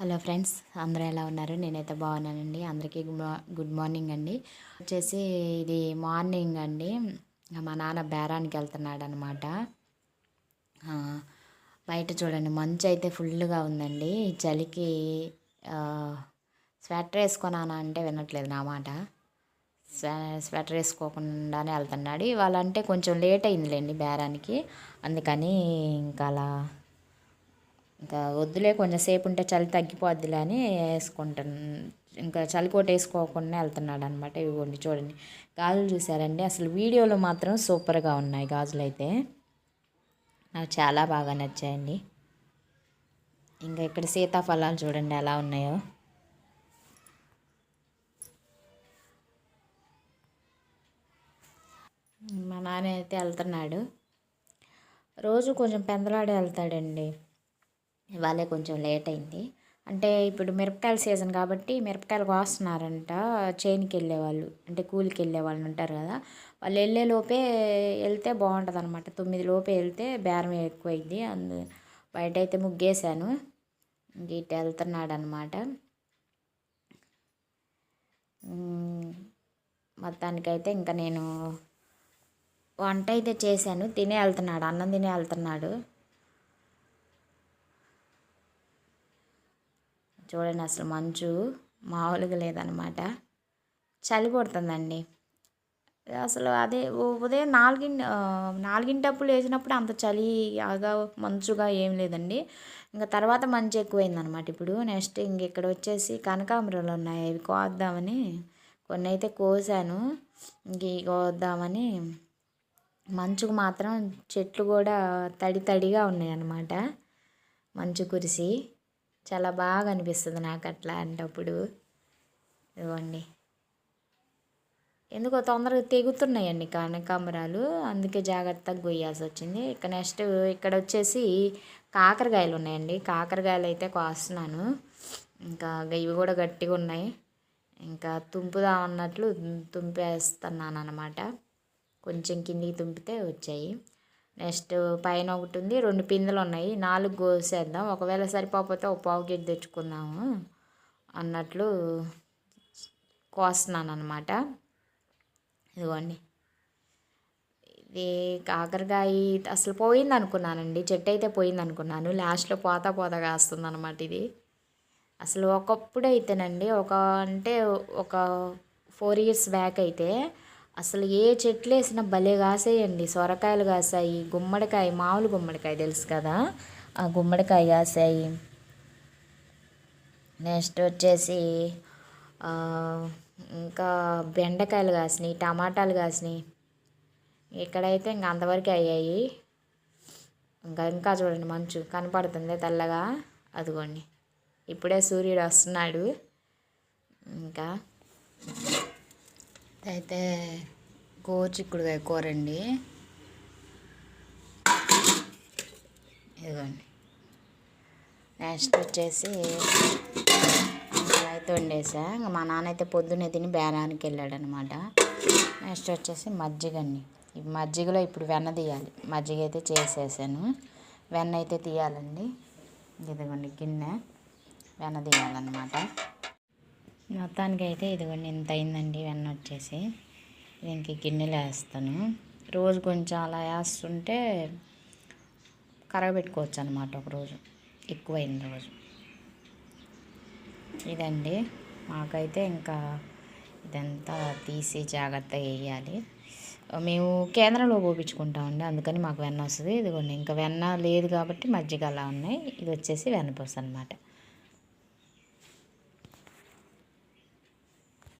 Hello friends అందరూ ఎలా ఉన్నారు? నేనైతే బాగున్నానండి. అందరికీ గుడ్ మా- గుడ్ మార్నింగ్ అండి. వచ్చేసి ఇది మార్నింగ్ అండి. మా నాన్న బేరానికి వెళ్తున్నాడు అనమాట బయట చూడండి మంచు అయితే ఫుల్గా ఉందండి. చలికి స్వెటర్ వేసుకున్నానా అంటే వినట్లేదు నా మాట. స్వెటర్ వేసుకోకుండానే వెళ్తున్నాడు. ఇవాళ అంటే కొంచెం లేట్ అయిందిలేండి బేరానికి. అందుకని ఇంకా అలా ఇంకా వద్దులే కొంచెం సేపు ఉంటే చలి తగ్గిపోద్దిలే అని వేసుకుంటాను. ఇంకా చలికోట వేసుకోకుండా వెళ్తున్నాడు అనమాట ఇవ్వండి చూడండి. గాజులు చూసారండి అసలు వీడియోలో మాత్రం సూపర్గా ఉన్నాయి గాజులు అయితే. నాకు చాలా బాగా నచ్చాయండి. ఇంకా ఇక్కడ సీతాఫలాలు చూడండి ఎలా ఉన్నాయో. మా నాన్న అయితే వెళ్తున్నాడు. రోజు కొంచెం పెందలాడే వెళ్తాడండి. ఇవాళే కొంచెం లేట్ అయింది అంటే ఇప్పుడు మిరపకాయల సీజన్ కాబట్టి మిరపకాయలు కోస్తున్నారంట. చేనికి వెళ్ళేవాళ్ళు అంటే కూలికి వెళ్ళే వాళ్ళు ఉంటారు కదా. వాళ్ళు వెళ్ళే లోపే వెళ్తే బాగుంటుంది అనమాట తొమ్మిది లోపే వెళ్తే బేరం ఎక్కువైంది. అందు బయట అయితే ముగ్గేశాను. ఇంక ఇటు వెళ్తున్నాడు అనమాట మొత్తానికైతే ఇంకా నేను వంట అయితే చేశాను. తినే వెళ్తున్నాడు. అన్నం తినే వెళ్తున్నాడు. చూడండి అసలు మంచు మామూలుగా లేదనమాట చలి కొడుతుందండి. అసలు అదే ఉదయం నాలుగింటి నాలుగింటప్పుడు లేచినప్పుడు అంత చలిగా మంచుగా ఏం లేదండి. ఇంకా తర్వాత మంచు ఎక్కువైందనమాట ఇప్పుడు. నెక్స్ట్ ఇంక ఇక్కడ వచ్చేసి కనకాంబరాలు ఉన్నాయి. అవి కోద్దామని కొన్ని అయితే కోసాను. ఇంక కోద్దామని మంచుకు మాత్రం చెట్లు కూడా తడి తడిగా ఉన్నాయి అన్నమాట మంచు కురిసి. చాలా బాగా అనిపిస్తుంది నాకు అట్లా అంటప్పుడు. ఇవ్వండి ఎందుకో తొందరగా తెగుతున్నాయండి కనకాంబరాలు అందుకే జాగ్రత్తగా కొయ్యాల్సి వచ్చింది ఇక నెక్స్ట్ ఇక్కడ వచ్చేసి కాకరకాయలు ఉన్నాయండి కాకరకాయలు అయితే కోస్తున్నాను. ఇంకా ఇవి కూడా గట్టిగా ఉన్నాయి ఇంకా తుంపుదాం అన్నట్లు తుంపేస్తున్నాను అనమాట కొంచెం కిందికి తుంపితే వచ్చాయి. నెక్స్ట్ పైన ఒకటి ఉంది రెండు పిందెలు ఉన్నాయి నాలుగు కోసేద్దాం ఒకవేళ సరిపోకపోతే ఒక పావు కేజీ తెచ్చుకుందాము అన్నట్లు కోస్తున్నాను అనమాట ఇదిగోండి. ఇది కాకరకాయ అసలు పోయింది అనుకున్నానండి చెట్టు అయితే పోయింది అనుకున్నాను. లాస్ట్లో పోతా పోతా కాస్తుంది అనమాట ఇది. అసలు ఒకప్పుడు అయితేనండి ఒక అంటే ఒక ఫోర్ ఇయర్స్ బ్యాక్ అయితే అసలు ఏ చెట్లు వేసినా భలే కాసేయండి. సొరకాయలు కాసాయి గుమ్మడికాయ మామూలు గుమ్మడికాయ తెలుసు కదా? ఆ గుమ్మడికాయ కాసాయి. నెక్స్ట్ వచ్చేసి ఇంకా బెండకాయలు కాసినాయి టమాటాలు కాసినాయి. ఇక్కడైతే ఇంకా అంతవరకు అయ్యాయి. ఇంకా ఇంకా చూడండి మంచు కనపడుతుంది తెల్లగా. అదిగోండి. ఇప్పుడే సూర్యుడు వస్తున్నాడు. ఇంకా అయితే గోచిక్కుడుకాయ కూర అండి ఇదిగోండి. నెక్స్ట్ వచ్చేసి అయితే వండేసా. ఇంకా మా నాన్న అయితే పొద్దున్నే తిని బేరానికి వెళ్ళాడనమాట. నెక్స్ట్ వచ్చేసి మజ్జిగండి. ఈ మజ్జిగలో ఇప్పుడు వెన్న తీయాలి. మజ్జిగ అయితే చేసేసాను. వెన్న అయితే తీయాలండి. ఇదిగోండి గిన్నె. వెన్న తీయాలన్నమాట. మొత్తానికి అయితే ఇదిగోండి ఇంత అయిందండి. వెన్న వచ్చేసి దీనికి గిన్నెలు వేస్తాను. రోజు కొంచెం అలా వేస్తుంటే కరగబెట్టుకోవచ్చు అనమాట ఒకరోజు. ఎక్కువైన రోజు. ఇదండి. మాకైతే ఇంకా ఇదంతా తీసి జాగ్రత్తగా వేయాలి. మేము కేంద్రంలో పోపించుకుంటామండి అందుకని మాకు వెన్న వస్తుంది. ఇదిగోండి ఇంకా వెన్న లేదు కాబట్టి మజ్జిగ అలా ఉన్నాయి. ఇది వచ్చేసి వెన్నపూస అనమాట